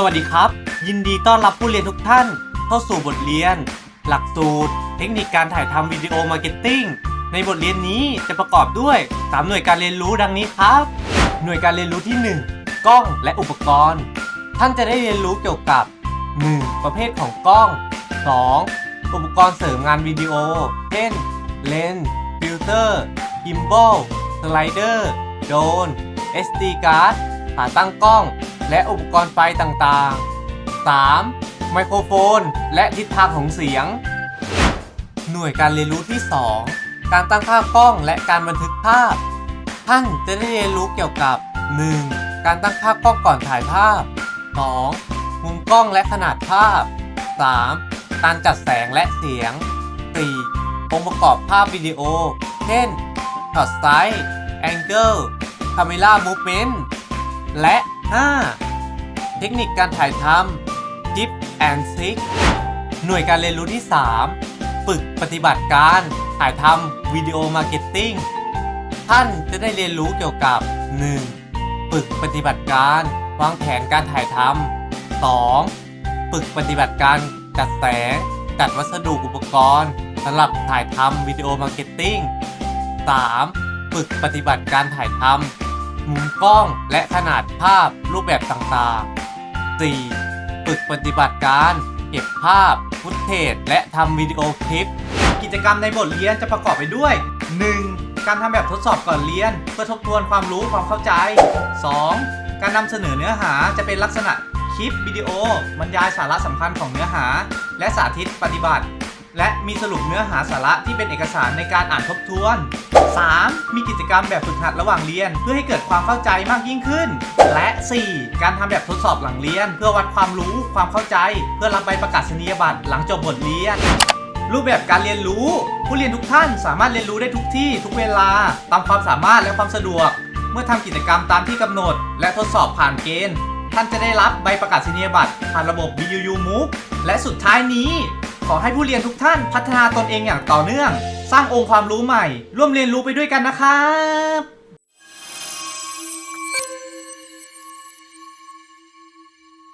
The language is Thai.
สวัสดีครับ ยินดีต้อนรับผู้เรียนทุกท่าน เข้าสู่บทเรียน หลักสูตร เทคนิคการถ่ายทำวิดีโอมาร์เก็ตติ้งในบทเรียนนี้จะประกอบด้วย 3 หน่วยการเรียนรู้ดังนี้ครับ หน่วยการเรียนรู้ที่ 1 กล้องและอุปกรณ์ ท่านจะได้เรียนรู้เกี่ยวกับ 1. ประเภทของกล้อง 2. อุปกรณ์เสริมงานวิดีโอ เช่น เลนส์ฟิลเตอร์กิมบอลสไลเดอร์โดน SD card ขาตั้งกล้อง และอุปกรณ์ไฟต่างๆ 3. ไมโครโฟน และทิศทางของเสียง หน่วยการเรียนรู้ที่ 2 การตั้งค่ากล้องและการบันทึกภาพ ท่านจะได้เรียนรู้เกี่ยวกับ 1. การตั้งค่ากล้องก่อนถ่ายภาพ 2. มุมกล้องและขนาดภาพ 3. การจัดแสงและเสียง 4. องค์ประกอบภาพวิดีโอ เช่นช็อตไซส์แองเกิลคาเมล่ามูฟเมนต์และ 5. เทคนิคการถ่ายทำ Tip and Trick หน่วยการเรียนรู้ที่ 3 ฝึกปฏิบัติการถ่ายทำวิดีโอมาร์เก็ตติ้งท่านจะได้เรียนรู้เกี่ยวกับ 1. ฝึกปฏิบัติการวางแผนการถ่ายทำ 2. ฝึกปฏิบัติการจัดแสง จัดวัสดุอุปกรณ์สำหรับถ่ายทำวิดีโอมาร์เก็ตติ้ง 3. ฝึกปฏิบัติการถ่ายทำมุมกล้องและขนาดภาพรูปแบบต่างๆ 4. ฝึกปฏิบัติการ เก็บภาพ ฟุตเทจและทำวิดีโอคลิป กิจกรรมในบทเรียนจะประกอบไปด้วย 1. การทำแบบทดสอบก่อนเรียน เพื่อทบทวนความรู้ความเข้าใจ 2. การนำเสนอเนื้อหาจะเป็นลักษณะคลิปวิดีโอบรรยายสาระสำคัญของเนื้อหา และสาธิตปฏิบัติ และมีสรุปเนื้อหาสาระที่เป็นเอกสารในการอ่านทบทวน 3. มีกิจกรรมแบบฝึกหัดระหว่างเรียน เพื่อให้เกิดความเข้าใจมากยิ่งขึ้น และ 4. การทำแบบทดสอบหลังเรียน เพื่อวัดความรู้ความเข้าใจ เพื่อรับใบประกาศนียบัตรหลังจบบทเรียนรูปแบบการเรียนรู้ ผู้เรียนทุกท่านสามารถเรียนรู้ได้ทุกที่ทุกเวลา ตามความสามารถและความสะดวก เมื่อทำกิจกรรมตามที่กำหนด และทดสอบผ่านเกณฑ์ ท่านจะได้รับใบประกาศนียบัตรผ่านระบบ BUU MOOC และสุดท้ายนี้ ขอให้ผู้เรียนทุกท่านพัฒนาตนเองอย่างต่อเนื่อง สร้างองค์ความรู้ใหม่ ร่วมเรียนรู้ไปด้วยกันนะครับ